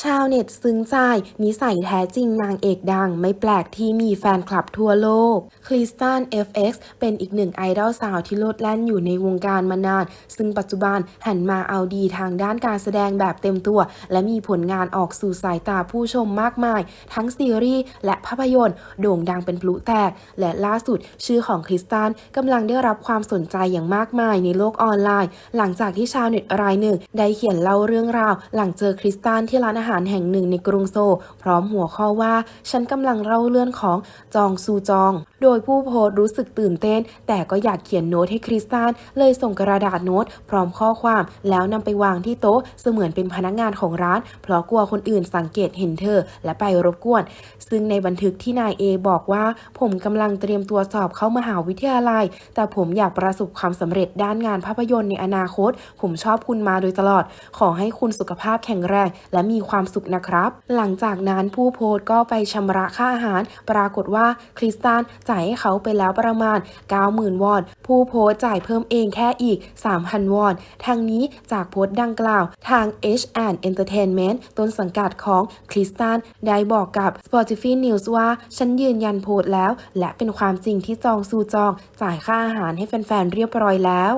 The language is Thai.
ชาวเน็ตซึ้งใจ นิสัยแท้จริงนางเอกดัง ไม่แปลกที่มีแฟนคลับทั่วโลก คริสตัน FX เป็นอีกหนึ่งไอดอลสาวที่โลดแล่นอยู่ในวงการมานาน ซึ่งปัจจุบันหันมาเอาดีทางด้านการแสดงแบบเต็มตัว และมีผลงานออกสู่สายตาผู้ชมมากมาย ทั้งซีรีส์และภาพยนตร์ โด่งดังเป็นพลุแตก และล่าสุดชื่อของคริสตันกำลังได้รับความสนใจอย่างมากมายในโลกออนไลน์ หลังจากที่ชาวเน็ตรายหนึ่งได้เขียนเล่าเรื่องราว หลังเจอคริสตันที่ร้านอาหารแห่งหนึ่งในกรุงโซลพร้อมหัวข้อว่า ฉันกำลังเล่าเรื่องของจองซูจอง โดยผู้โพสต์รู้สึกตื่นเต้น แต่ก็อยากเขียนโน้ตให้คริสตันเลยส่งกระดาษโน้ต พร้อมข้อความแล้วนำไปวางที่โต๊ะเสมือนเป็นพนักงานของร้าน เพราะกลัวคนอื่นสังเกตเห็นเธอ และไปรบกวน ซึ่งในบันทึกที่นายเอบอกว่า ผมกำลังเตรียมตัวสอบเข้ามหาวิทยาลัย แต่ผมอยากประสบความสำเร็จด้านงานภาพยนตร์ในอนาคต ผมชอบคุณมาโดยตลอด ขอให้คุณสุขภาพแข็งแรง และมีความสุขนะครับ หลังจากนั้นผู้โพสต์ก็ไปชำระค่าอาหาร ปรากฏว่าคริสตันจ่ายให้เขาไปแล้วประมาณ 90,000 วอน ผู้โพสต์จ่ายเพิ่มเองแค่อีก 3,000 วอน ทางนี้จากโพสต์ดังกล่าว ทาง H Entertainment ต้นสังกัดของคริสตันได้บอกกับ Spotify News ว่า ฉันยืนยันโพสต์แล้ว และเป็นความจริงที่จองซูจอง จ่ายค่าอาหารให้แฟนๆเรียบร้อยแล้ว